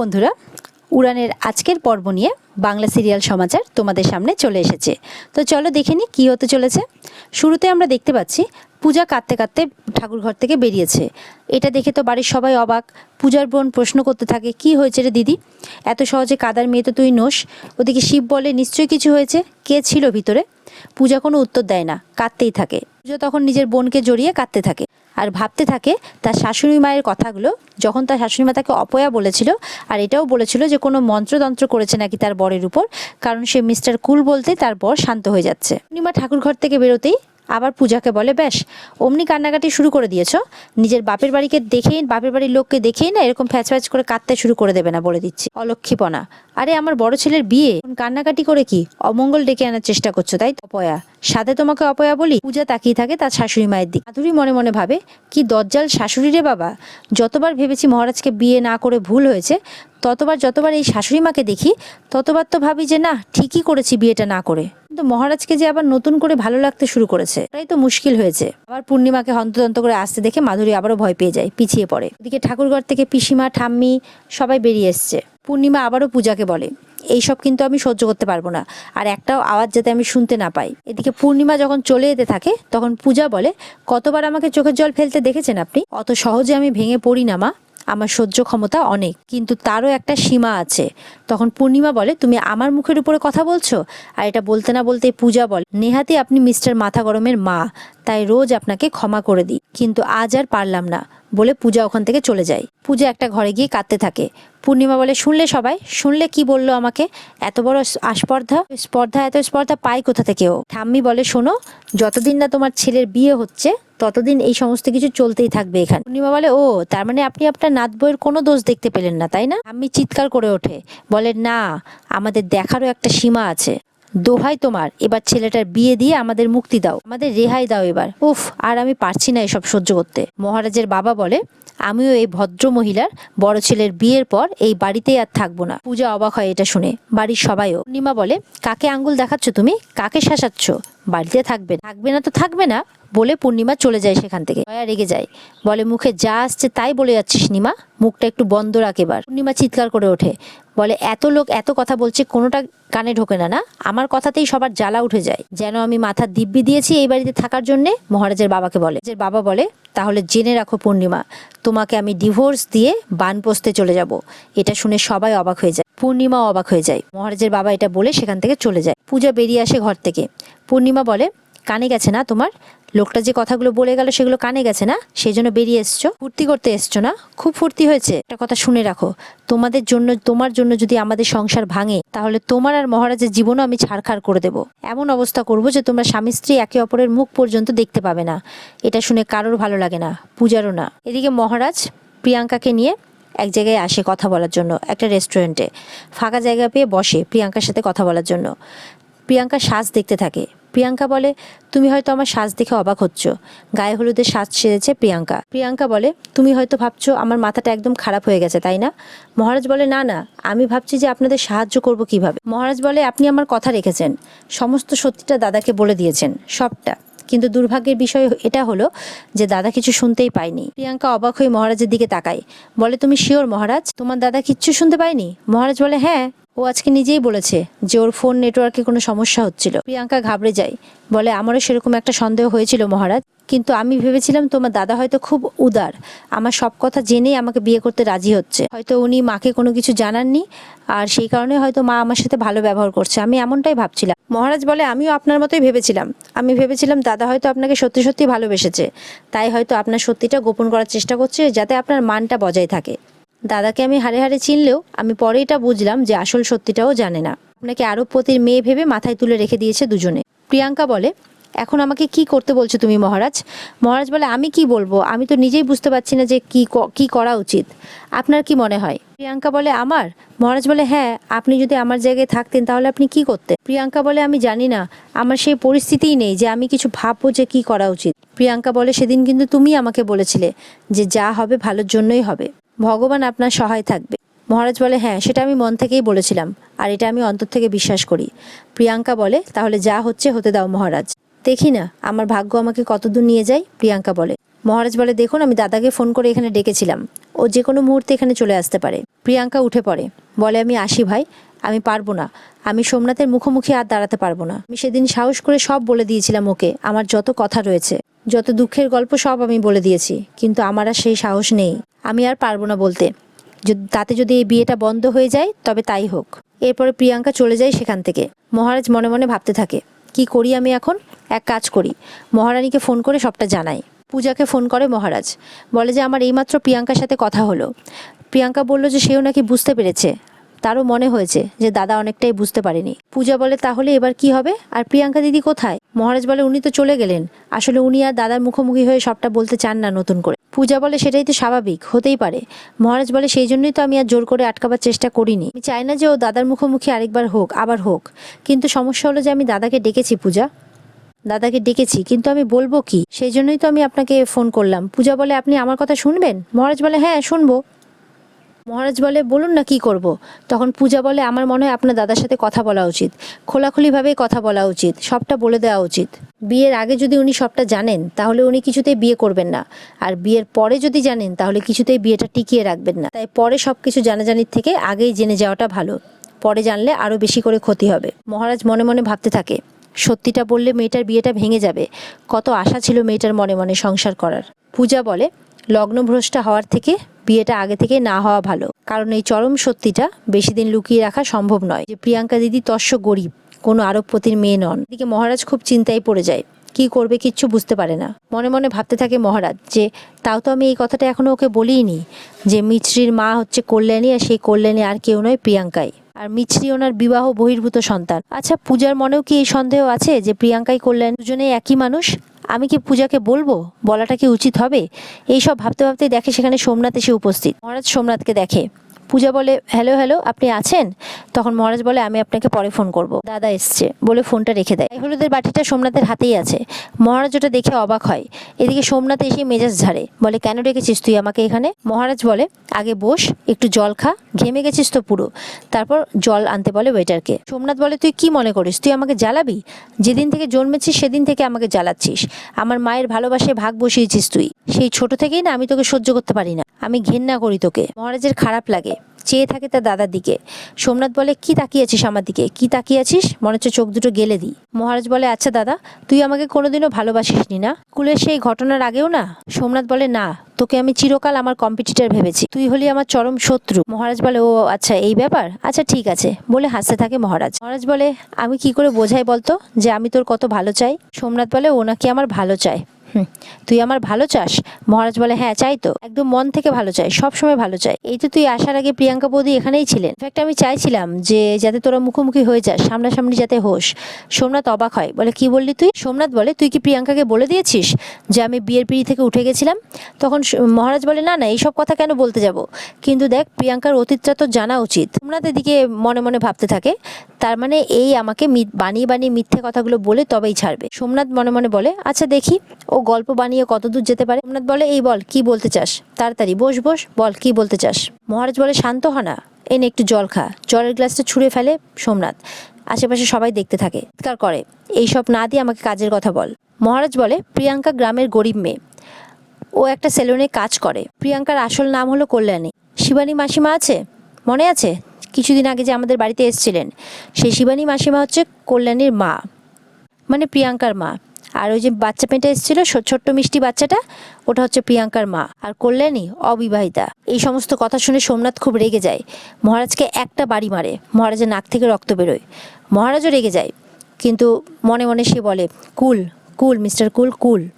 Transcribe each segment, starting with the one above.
বন্ধুরা, উড়ানের আজকের পর্ব নিয়ে বাংলা সিরিয়াল সমাচার তোমাদের সামনে চলে এসেছে। তো চলো দেখে নিই কী হতে চলেছে। শুরুতে আমরা দেখতে পাচ্ছি, পূজা কাঁদতে কাঁদতে ঠাকুর ঘর থেকে বেরিয়েছে। এটা দেখে তো বাড়ির সবাই অবাক। পূজার বোন প্রশ্ন করতে থাকে, কি হয়েছে রে দিদি? এত সহজে কাদার মেয়ে তো তুই নোস। ওদিকে শিব বলে, নিশ্চয়ই কিছু হয়েছে? কে ছিল ভিতরে? পূজা কোনো উত্তর দেয় না, কাঁদতেই থাকে। পূজা তখন নিজের বোনকে জড়িয়ে কাঁদতে থাকে আর ভাবতে থাকে তার শাশুড়ি মায়ের কথাগুলো, যখন তার শাশুড়ি মা তাকে অপয়া বলেছিল আর এটাও বলেছিল যে কোনো মন্ত্রতন্ত্র করেছে নাকি তার বরের উপর, কারণ সে মিস্টার কুল বলতে তার বর শান্ত হয়ে যাচ্ছে। পূর্ণিমা ঠাকুর ঘর থেকে বেরোতেই আবার পূজাকে বলে ব্যাস অমনি কান্নাকাটি শুরু করে দিয়েছ। নিজের বাপের বাড়িকে দেখেই, বাপের বাড়ির লোককে দেখেই না এরকম ফ্যাচ ফ্যাচ করে কাঁদতে শুরু করে দেবে না বলে দিচ্ছি। অলক্ষীপনা। আরে, আমার বড় ছেলের বিয়ে? কান্নাকাটি করে কি? অমঙ্গল ডেকে আনার চেষ্টা করছ, তাই? অপয়া। সাথে তোমাকে অপয়া বলি, পূজা তাকিয়ে থাকে তার শাশুড়ি মায়ের দিক। মাধুরী মনে মনে ভাবে, কি দজ্জাল শাশুড়ি রে বাবা। যতবার ভেবেছি মহারাজকে বিয়ে না করে ভুল হয়েছে, ততবার যতবার এই শাশুড়ি মাকে দেখি, ততবার তো ভাবি যে না, ঠিকই করেছি বিয়েটা না করে। কিন্তু মহারাজকে যে আবার নতুন করে ভালো লাগতে শুরু করেছে, তাই তো মুশকিল হয়েছে। আবার পূর্ণিমাকে হন্তদন্ত করে আসতে দেখে মাধুরী আবারও ভয় পেয়ে যায়, পিছিয়ে পড়ে। ওদিকে ঠাকুরঘর থেকে পিসিমা, ঠাম্মি সবাই বেরিয়ে এসছে। পূর্ণিমা আবারও পূজাকে বলে, এইসব কিন্তু আমি সহ্য করতে পারব না, আর একটাও আওয়াজ যাতে আমি শুনতে না পাই। এদিকে পূর্ণিমা যখন চলে যেতে থাকে, তখন পূজা বলে, কতবার আমাকে চোখের জল ফেলতে দেখেছেন আপনি? অত সহজে আমি ভেঙে পড়ি না, মা। আমার সহ্য ক্ষমতা অনেক, কিন্তু তারও একটা সীমা আছে। তখন পূর্ণিমা বলে, তুমি আমার মুখের উপরে কথা বলছো? আর এটা বলতে না বলতে পূজা বলে, নেহাতি আপনি মিস্টার মাথা গরমের মা, তাই রোজ আপনাকে ক্ষমা করে দিই, কিন্তু আজ আর পারলাম না। বলে পূজা ওখান থেকে চলে যায়। পূজা একটা ঘরে গিয়ে কাঁদতে থাকে। পূর্ণিমা বলে, শুনলে সবাই? শুনলে কি বলল আমাকে? এত বড় আস্পর্ধা? স্পর্ধা, এত স্পর্ধা পাই কোথা থেকেও ঠাম্মি বলে, শোনো, যতদিন না তোমার ছেলের বিয়ে হচ্ছে, ততদিন এই সমস্ত কিছু চলতেই থাকবে এখানে। পূর্ণিমা বলে, ও, তার মানে আপনি আপনার নাত বইয়ের কোনো দোষ দেখতে পেলেন না, তাই না? আমি চিৎকার করে ওঠে। বলে, না, আমাদের দেখারও একটা সীমা আছে। দোহাই তোমার, এবার ছেলেটার বিয়ে দিয়ে আমাদের মুক্তি দাও। আমাদের রেহাই দাও এবার। উফ, আর আমি পারছি না এসব সহ্য করতে। মহারাজের বাবা বলে, আমিও এই ভদ্র মহিলার বড় ছেলের বিয়ের পর এই বাড়িতেই আর থাকব না। পূজা অবাক হয় এটা শুনে, বাড়ির সবাইও। পূর্ণিমা বলে, কাকে আঙ্গুল দেখাচ্ছ তুমি? কাকে শাসাচ্ছ? বাড়িতে থাকবে। থাকবে না তো থাকবে না বলে পূর্ণিমা চলে যায় সেখান থেকে। জয়া রেগে যায়। বলে, মুখে যা আসছে তাই বলে যাচ্ছিস নিমা। মুখটা একটু বন্ধ রাখ এবার। পূর্ণিমা চিৎকার করে ওঠে। বলে, এত লোক এত কথা বলছে, কোনোটা কানে ঢোকে না না? আমার কথাতেই সবার জ্বালা উঠে যায়। যেন আমি মাথা দিব্যি দিয়েছি এই বাড়িতে থাকার জন্যে? মহারাজের বাবাকে বলে। যে বাবা বলে, তাহলে জেনে রাখো পূর্ণিমা, তোমাকে আমি ডিভোর্স দিয়ে বান পোস্তে চলে যাব। এটা শুনে সবাই অবাক হয়ে যায়। পূর্ণিমাও অবাক হয়ে যায়। মহারাজের বাবা এটা বলে সেখান থেকে চলে যায়। পূজা বেরিয়ে আসে ঘর থেকে। পূর্ণিমা বলে, কানে গেছে না তোমার? লোকটা যে কথাগুলো বলে গেল সেগুলো কানে গেছে না? সেই জন্য বেরিয়ে এসছো। ফুর্তি করতে এসছো না? খুব ফুর্তি হয়েছে। একটা কথা শুনে রাখো। তোমাদের জন্য, তোমার জন্য যদি আমাদের সংসার ভাঙে, তাহলে তোমার আর মহারাজের জীবনও আমি ছাড়খাড় করে দেব। এমন অবস্থা করব যে তোমরা স্বামী স্ত্রী একে অপরের মুখ পর্যন্ত দেখতে পাবে না। এটা শুনে কারোর ভালো লাগে না, পূজারও না। এদিকে মহারাজ প্রিয়াঙ্কাকে নিয়ে এক জায়গায় আসে কথা বলার জন্য, একটা রেস্টুরেন্টে ফাঁকা জায়গা পেয়ে বসে প্রিয়াঙ্কার সাথে কথা বলার জন্য। প্রিয়াঙ্কা সাজ দেখতে থাকে। প্রিয়াঙ্কা বলে, তুমি হয়তো আমার সাজ দেখে অবাক হচ্ছ। গায়ে হলুদের সাজ সেরেছে প্রিয়াঙ্কা। প্রিয়াঙ্কা বলে, তুমি হয়তো ভাবছ আমার মাথাটা একদম খারাপ হয়ে গেছে, তাই না? মহারাজ বলে, না না, আমি ভাবছি যে আপনাদের সাহায্য করব কীভাবে? মহারাজ বলে, আপনি আমার কথা রেখেছেন। সমস্ত সত্যিটা দাদাকে বলে দিয়েছেন, সবটা। কিন্তু দুর্ভাগ্যের বিষয় এটা হলো যে দাদা কিছু শুনতেই পায়নি। প্রিয়াঙ্কা অবাক হয়ে মহারাজের দিকে তাকায়। বলে, তুমি শিওর মহারাজ? তোমার দাদা কিচ্ছু শুনতে পায়নি? মহারাজ বলে হ্যাঁ ও আজকে নিজেই বলেছে যে ওর ফোন নেটওয়ার্কে কোনো সমস্যা হচ্ছিল। প্রিয়াঙ্কা ঘাবড়ে যায়। বলে, আমারও সেরকম একটা সন্দেহ হয়েছিল মহারাজ। কিন্তু আমি ভেবেছিলাম তোমার দাদা হয়তো খুব উদার। আমার সব কথা জেনেই আমাকে বিয়ে করতে রাজি হচ্ছে। হয়তো উনি মাকে কোনো কিছু জানাননি, আর সেই কারণে হয়তো মা আমার সাথে ভালো ব্যবহার করছে। আমি এমনটাই ভাবছিলাম। মহারাজ বলে, আমিও আপনার মতোই ভেবেছিলাম। আমি ভেবেছিলাম দাদা হয়তো আপনাকে সত্যি সত্যি ভালোবেসেছে। তাই হয়তো আপনার সত্যিটা গোপন করার চেষ্টা করছে, যাতে আপনার মানটা বজায় থাকে। দাদাকে আমি হারে হারে চিনলেও আমি পরে এটা বুঝলাম যে আসল সত্যিটাও জানে না। আপনাকে আরব পতির মেয়ে ভেবে মাথায় তুলে রেখে দিয়েছে দুজনে। প্রিয়াঙ্কা বলে এখন আমাকে কি করতে বলছো তুমি মহারাজ? মহারাজ বলে, আমি কি বলব? আমি তো নিজেই বুঝতে পারছি না যে কি ক- করা উচিত। আপনার কি মনে হয়? প্রিয়াঙ্কা বলে, আমার? মহারাজ বলে হ্যাঁ আপনি যদি আমার জায়গায় থাকতেন তাহলে আপনি কি করতেন? প্রিয়াঙ্কা বলে, আমি জানি না। আমার সেই পরিস্থিতিই নেই যে আমি কিছু ভাববো যে কি করা উচিত। প্রিয়াঙ্কা বলে, সেদিন কিন্তু তুমি আমাকে বলেছিলে যে যা হবে ভালোর জন্যই হবে। ভগবান আপনার সহায় থাকবে। মহারাজ বলে হ্যাঁ সেটা আমি মন থেকেই বলেছিলাম। আর এটা আমি অন্তর থেকে বিশ্বাস করি। প্রিয়াঙ্কা বলে, তাহলে যা হচ্ছে হতে দাও মহারাজ। দেখি না, আমার ভাগ্য আমাকে কতদূর নিয়ে যায়, প্রিয়াঙ্কা বলে। মহারাজ বলে, দেখুন, আমি দাদাকে ফোন করে এখানে ডেকেছিলাম। ও যে কোনো মুহূর্তে এখানে চলে আসতে পারে। প্রিয়াঙ্কা উঠে পড়ে। বলে, আমি আসি ভাই, আমি পারব না। আমি সোমনাথের মুখোমুখি আর দাঁড়াতে পারব না। আমি সেদিন সাহস করে সব বলে দিয়েছিলাম ওকে, আমার যত কথা রয়েছে। যত দুঃখের গল্প সব আমি বলে দিয়েছি, কিন্তু আমার আর সেই সাহস নেই। আমি আর পারব না বলতে। তাতে যদি এই বিয়েটা বন্ধ হয়ে যায়, তবে তাই হোক। এরপরে প্রিয়াঙ্কা চলে যায় সেখান থেকে। মহারাজ মনে মনে ভাবতে থাকে, কি করি আমি এখন? এক কাজ করি। মহারানীকে ফোন করে সবটা জানাই। পূজাকে ফোন করে মহারাজ। বলে যে আমার এইমাত্র প্রিয়াঙ্কার সাথে কথা হলো। প্রিয়াঙ্কা বলল যে সেও নাকি বুঝতে পেরেছে। তারও মনে হয়েছে যে দাদা অনেকটাই বুঝতে পারেনি। পূজা বলে, তাহলে এবার কি হবে? আর প্রিয়াঙ্কা দিদি কোথায়? মহারাজ বলে, উনি তো চলে গেলেন। আসলে উনি আর দাদার মুখোমুখি হয়ে সবটা বলতে চান না নতুন করে। পূজা বলে, সেটাই তো স্বাভাবিক, হতেই পারে। মহারাজ বলে, সেই জন্যই তো আমি আর জোর করে আটকাবার চেষ্টা করিনি। আমি চাই না যে ও দাদার মুখোমুখি আরেকবার হোক, আবার হোক। কিন্তু সমস্যা হলো যে আমি দাদাকে ডেকেছি, পূজা। দাদাকে ডেকেছি, কিন্তু আমি বলব কি? সেই জন্যই তো আমি আপনাকে ফোন করলাম। পূজা বলে, আপনি আমার কথা শুনবেন? মহারাজ বলে হ্যাঁ শুনব। মহারাজ বলে, বলুন না কি করব। তখন পূজা বলে, আমার মনে হয় আপনার দাদার সাথে কথা বলা উচিত। খোলাখুলিভাবে কথা বলা উচিত। সবটা বলে দেওয়া উচিত। বিয়ের আগে যদি উনি সবটা জানেন, তাহলে উনি কিছুতেই বিয়ে করবেন না। আর বিয়ের পরে যদি জানেন, তাহলে কিছুতেই বিয়েটা টিকিয়ে রাখবেন না। তাই পরে সব কিছু জানাজানির থেকে আগেই জেনে যাওয়াটা ভালো। পরে জানলে আরও বেশি করে ক্ষতি হবে। মহারাজ মনে মনে ভাবতে থাকে। সত্যিটা বললে মেয়েটার বিয়েটা ভেঙে যাবে। কত আশা ছিল মেয়েটার মনে মনে সংসার করার। পূজা বলে, লগ্নভ্রষ্টা হওয়ার থেকে বিয়েটা আগে থেকে না হওয়া ভালো। কারণ এই চরম সত্যিটা বেশি দিন লুকিয়ে রাখা সম্ভব নয় যে প্রিয়াঙ্কা দিদি তস্য গরিব, কোনো আরবপতির মেয়ে নন। এদিকে মহারাজ খুব চিন্তায় পড়ে যায়, কি করবে কিচ্ছু বুঝতে পারে না। মনে মনে ভাবতে থাকে মহারাজ যে, তাও তো আমি এই কথাটা এখনও ওকে বলিনি যে, মিছরির মা হচ্ছে কল্যাণী আর সেই কল্যাণী আর কেউ নয় প্রিয়াঙ্কাই। আর মিছরি ওনার বিবাহ বহির্ভূত সন্তান। আচ্ছা পূজার মনেও কি এই সন্দেহ আছে যে প্রিয়াঙ্কাই করলেন দুজনে একই মানুষ? আমি কি পূজাকে বলব? বলাটা কি উচিত হবে? এই সব ভাবতে ভাবতে দেখে সেখানে সোমনাথ এসে উপস্থিত। মহারাজ সোমনাথকে দেখে। পূজা বলে, হ্যালো হ্যালো, আপনি আছেন? তখন মহারাজ বলে, আমি আপনাকে পরে ফোন করব। দাদা এসছে, বলে ফোনটা রেখে দেয়। হলুদের বাটিটা সোমনাথের হাতেই আছে। মহারাজ ওটা দেখে অবাক হয়। এদিকে সোমনাথ এসে মেজাজ ঝাড়ে, বলে, কেন রেখেছিস তুই আমাকে এখানে? মহারাজ বলে, আগে বস, একটু জল খা, ঘেমে গেছিস তো পুরো। তারপর জল আনতে বলে ওয়েটারকে। সোমনাথ বলে, তুই কি মনে করিস? তুই আমাকে জ্বালাবি? যেদিন থেকে জন্মেছিস, সেদিন থেকে আমাকে জ্বালাচ্ছিস। আমার মায়ের ভালোবাসায় ভাগ বসিয়েছিস তুই। সেই ছোট থেকেই না আমি তোকে সহ্য করতে পারি না। আমি ঘেন্না করি তোকে। মহারাজের খারাপ লাগে। চেয়ে থাকে তার দাদার দিকে। সোমনাথ বলে, কি তাকিয়ে আছিস আমার দিকে? কি তাকিয়ে আছিস? মনে হচ্ছে চোখ দুটো গেলে দিই। মহারাজ বলে আচ্ছা দাদা, তুই আমাকে কোনোদিনও ভালোবাসিস নি? না স্কুলের সেই ঘটনার আগেও না? সোমনাথ বলে, না, তোকে আমি চিরকাল আমার কম্পিটিটার ভেবেছি। তুই হলি আমার চরম শত্রু। মহারাজ বলে, ও আচ্ছা এই ব্যাপার? আচ্ছা ঠিক আছে। বলে হাসতে থাকে মহারাজ। মহারাজ বলে, আমি কি করে বোঝাই বলতো যে আমি তোর কত ভালো চাই? সোমনাথ বলে, ও নাকি আমার ভালো চায়। হুম, তুই আমার ভালো চাস? মহারাজ বলে হ্যাঁ চাই তো। একদম মন থেকে ভালো চাই, সব সময় ভালো চাই। এই তো তুই আসার আগে প্রিয়াঙ্কা বৌদি এখানেই ছিলেন। ইনফ্যাক্ট আমি চাইছিলাম যে, যাতে তোরা মুখোমুখি হয়ে যাস, সামনাসামনি যাতে হোস। সোমনাথ অবাক হয়, বলে, কি বললি তুই? সোমনাথ বলে, তুই কি প্রিয়াঙ্কাকে বলে দিয়েছিস যে, আমি বিয়ের পিড়ি থেকে উঠে গেছিলাম? তখন মহারাজ বলে, না না, এইসব কথা কেন বলতে যাব? কিন্তু দেখ, প্রিয়াঙ্কার অতীতটা তো জানা উচিত। সোমনাথ এদিকে মনে মনে ভাবতে থাকে তার মানে এই আমাকে বানিয়ে বানিয়ে মিথ্যে কথাগুলো বলে তবেই ছাড়বে। সোমনাথ মনে মনে বলে আচ্ছা দেখি, ও গল্প বানিয়ে কত দূর যেতে পারে? সোমনাথ বলে, এই বল, কি বলতে চাস? তাড়াতাড়ি, বস বস, বল, কি বলতে চাস? মহারাজ বলে, শান্ত হ না এনে একটু জল খা। জলের গ্লাসটা ছুঁড়ে ফেলে সোমনাথ। আশেপাশে সবাই দেখতে থাকে, চিৎকার করে এইসব না দিয়ে আমাকে কাজের কথা বল। মহারাজ বলে, প্রিয়াঙ্কা গ্রামের গরিব মেয়ে। ও একটা সেলুনে কাজ করে। প্রিয়াঙ্কার আসল নাম হলো কল্যাণী। শিবানী মাসিমা আছে? মনে আছে? কিছুদিন আগে যে আমাদের বাড়িতে এসেছিলেন, সেই শিবানী মাসিমা হচ্ছে কল্যাণীর মা মানে প্রিয়াঙ্কার মা। আর ওই যে বাচ্চা পেটে এসেছিল ছোট্ট মিষ্টি বাচ্চাটা, ওটা হচ্ছে প্রিয়াঙ্কার মা। আর কল্যাণী অবিবাহিতা। এই সমস্ত কথা শুনে সোমনাথ খুব রেগে যায়। মহারাজকে একটা বাড়ি মারে, মহারাজের নাক থেকে রক্ত বেরোয়। মহারাজও রেগে যায়। কিন্তু মনে মনে সে বলে, কুল কুল, মিস্টার কুল কুল।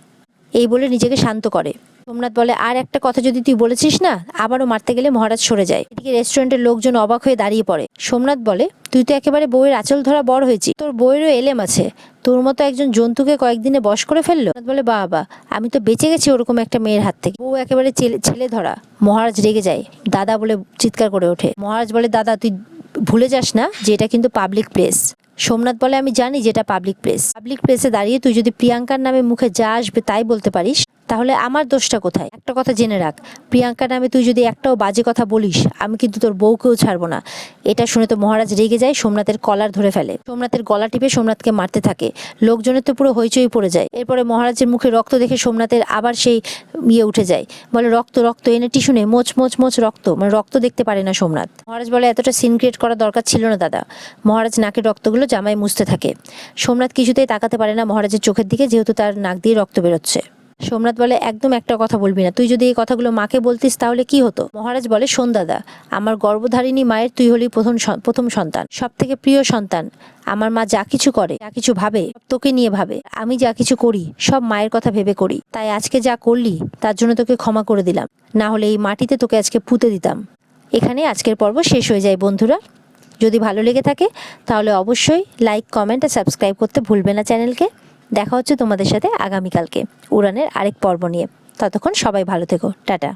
এই বলে নিজেকে শান্ত করে। সোমনাথ বলে, আর একটা কথা যদি তুই বলেছিস না, আবারও মারতে গেলে মহারাজ সরে যায়। এদিকে রেস্টুরেন্টের লোকজন অবাক হয়ে দাঁড়িয়ে পড়ে। সোমনাথ বলে, তুই তো একেবারে বউয়ের আঁচল ধরা বড় হয়েছিস। তোর বউয়েরও এলেম আছে। তোর মতো একজন জন্তুকে কয়েকদিনে বশ করে ফেলল? বলে, বাবা, আমি তো বেঁচে গেছি ওরকম একটা মেয়ের হাত থেকে। বউ একেবারে ছেলে ধরা। মহারাজ রেগে যায়। দাদা বলে চিৎকার করে ওঠে। মহারাজ বলে, দাদা, তুই ভুলে যাস না যে এটা কিন্তু পাবলিক প্লেস। সোমনাথ বলে, আমি জানি যেটা পাবলিক প্লেস। পাবলিক প্লেসে দাঁড়িয়ে তুই যদি প্রিয়াঙ্কার নামে মুখে যা আসবে তাই বলতে পারিস। তাহলে আমার দোষটা কোথায়? একটা কথা জেনে রাখ। প্রিয়াঙ্কা নামে তুই যদি একটাও বাজে কথা বলিস, আমি কিন্তু তোর বউকেও ছাড়বো না। এটা শুনে তো মহারাজ রেগে যায়, সোমনাথের কলার ধরে ফেলে। সোমনাথের গলা টিপে সোমনাথকে মারতে থাকে। লোকজনের তো পুরো হইচই পড়ে যায়। এরপরে মহারাজের মুখে রক্ত দেখে সোমনাথের আবার সেই ইয়ে উঠে যায়। বলে, রক্ত রক্ত, এনে টিস্যু মোচ মোচ মোচ রক্ত। মানে রক্ত দেখতে পারে না সোমনাথ। মহারাজ বলে, এতটা সিন ক্রিয়েট করা দরকার ছিল না, দাদা। মহারাজ নাকের রক্তগুলো জামায় মুছতে থাকে। সোমনাথ কিছুতেই তাকাতে পারে না মহারাজের চোখের দিকে, যেহেতু তার নাক দিয়ে রক্ত বেরোচ্ছে। সোমনাথ বলে, একদম একটা কথা বলবি না। তুই যদি এই কথাগুলো মাকে বলতিস, তাহলে কি হতো? মহারাজ বলে দাদা আমার গর্ভধারিণী মায়ের তুই হলি প্রথম প্রথম সন্তান সব থেকে প্রিয় সন্তান। আমার মা যা কিছু করে, যা কিছু ভাবে তোকে নিয়ে ভাবে। আমি যা কিছু করি, সব মায়ের কথা ভেবে করি। তাই আজকে যা করলি, তার জন্য তোকে ক্ষমা করে দিলাম। না হলে এই মাটিতে তোকে আজকে পুঁতে দিতাম। এখানে আজকের পর্ব শেষ হয়ে যায়, বন্ধুরা। যদি ভালো লেগে থাকে, তাহলে অবশ্যই লাইক কমেন্ট আর সাবস্ক্রাইব করতে ভুলবে না চ্যানেলকে। দেখা হচ্ছে তোমাদের সাথে আগামীকালকে। উড়ানের আরেক পর্ব নিয়ে। ততক্ষণ সবাই ভালো থেকো। টাটা।